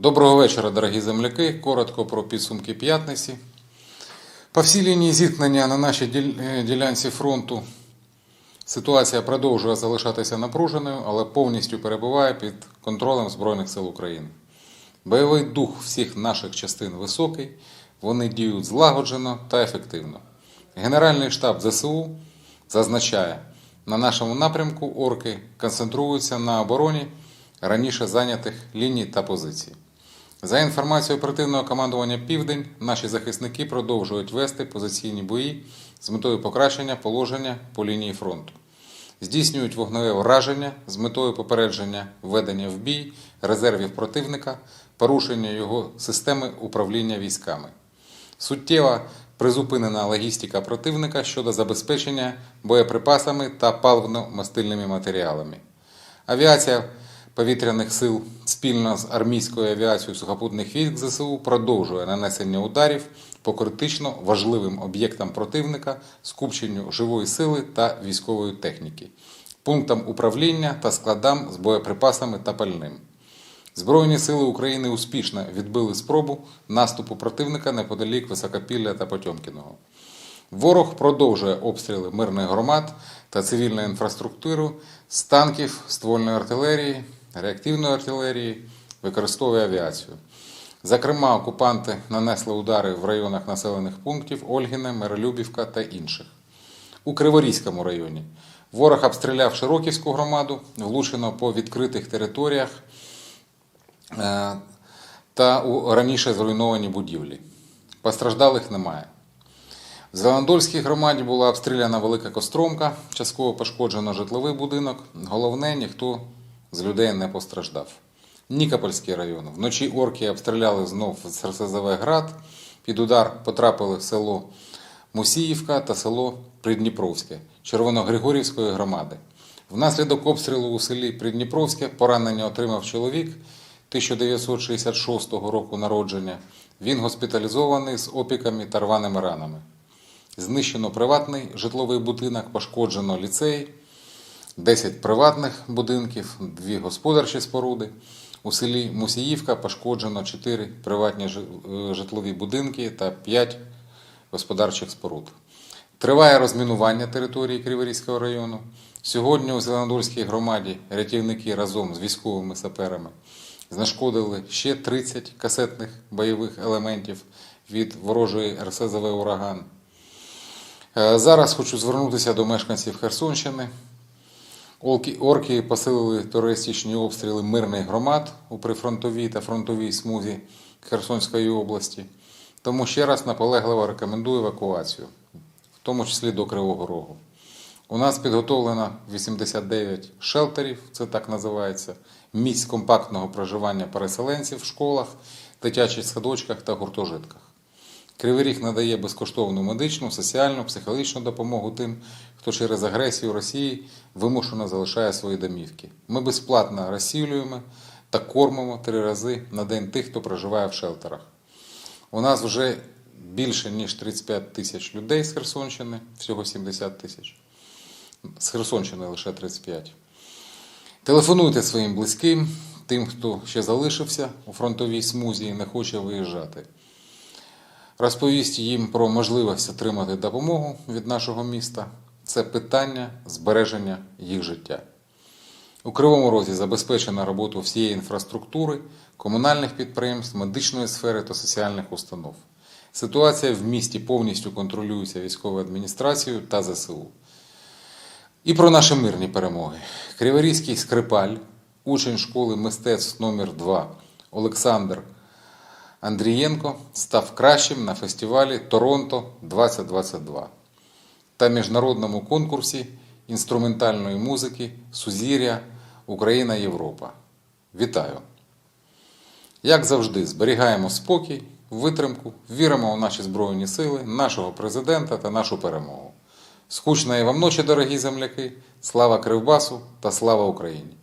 Доброго вечора, дорогі земляки. Коротко про підсумки п'ятниці. По всій лінії зіткнення на нашій е, ділянці фронту ситуація продовжує залишатися напруженою, але повністю перебуває під контролем Збройних сил України. Бойовий дух всіх наших частин високий, вони діють злагоджено та ефективно. Генеральний штаб ЗСУ зазначає, на нашому напрямку орки концентруються на обороні раніше зайнятих ліній та позицій. За інформацією оперативного командування Південь, наші захисники продовжують вести позиційні бої з метою покращення положення по лінії фронту. Здійснюють вогневе враження з метою попередження введення в бій резервів противника, порушення його системи управління військами. Суттєва призупинена логістика противника щодо забезпечення боєприпасами та паливно-мастильними матеріалами. Авіація повітряних сил спільно з армійською авіацією сухопутних військ ЗСУ продовжує нанесення ударів по критично важливим об'єктам противника, скупченню живої сили та військової техніки, пунктам управління та складам з боєприпасами та пальним. Збройні сили України успішно відбили спробу наступу противника неподалік Високопілля та Потьомкіного. Ворог продовжує обстріли мирних громад та цивільної інфраструктури з танків, ствольної артилерії, реактивної артилерії, використовує авіацію. Зокрема, окупанти нанесли удари в районах населених пунктів Ольгіне, Миролюбівка та інших. У Криворізькому районі ворог обстріляв Широківську громаду, влучено по відкритих територіях е, та у раніше зруйновані будівлі. Постраждалих немає. В Зеландольській громаді була обстріляна велика костромка, частково пошкоджено житловий будинок. Головне, ніхто з людей не постраждав. Нікопольський район. Вночі орки обстріляли знов з РСЗВ Град. Під удар потрапили село Мусіївка та село Придніпровське Червоногригорівської громади. Внаслідок обстрілу у селі Придніпровське поранення отримав чоловік 1966 року народження. Він госпіталізований з опіками та рваними ранами. Знищено приватний житловий будинок, пошкоджено ліцей, 10 приватних будинків, 2 господарчі споруди. У селі Мусіївка пошкоджено 4 приватні е, житлові будинки та 5 господарчих споруд. Триває розмінування території Криворізького району. Сьогодні у Зеленодольській громаді рятівники разом з військовими саперами знешкодили ще 30 касетних бойових елементів від ворожої РСЗВ Ураган. Е, Зараз хочу звернутися до мешканців Херсонщини. Орки, посилили терористичні обстріли мирних громад у прифронтовій та фронтовій смузі Херсонської області. Тому ще раз наполегливо рекомендую евакуацію, в тому числі до Кривого Рогу. У нас підготовлено 89 шелтерів, це так називається, місць компактного проживання переселенців в школах, дитячих садочках та гуртожитках. Кривий Ріг надає безкоштовну медичну, соціальну, психологічну допомогу тим, хто через агресію Росії вимушено залишає свої домівки. Ми безплатно розсілюємо та кормимо три рази на день тих, хто проживає в шелтерах. У нас вже більше ніж 35 тисяч людей з Херсонщини, всього 70 тисяч. З Херсонщини лише 35. Телефонуйте своїм близьким, тим, хто ще залишився у фронтовій смузі і не хоче виїжджати. Розповість їм про можливість отримати допомогу від нашого міста. Це питання збереження їх життя. У Кривому Розі забезпечено роботу всієї інфраструктури, комунальних підприємств, медичної сфери та соціальних установ. Ситуація в місті повністю контролюється військовою адміністрацією та ЗСУ. І про наші мирні перемоги. Криворізький скрипаль, учень школи мистецтв номер 2 Олександр Андрієнко став кращим на фестивалі Торонто 2022 та міжнародному конкурсі інструментальної музики Сузір'я Україна Європа. Вітаю! Як завжди, зберігаємо спокій, витримку, віримо у наші Збройні сили, нашого президента та нашу перемогу. Скучної вам ночі, дорогі земляки! Слава Кривбасу та слава Україні!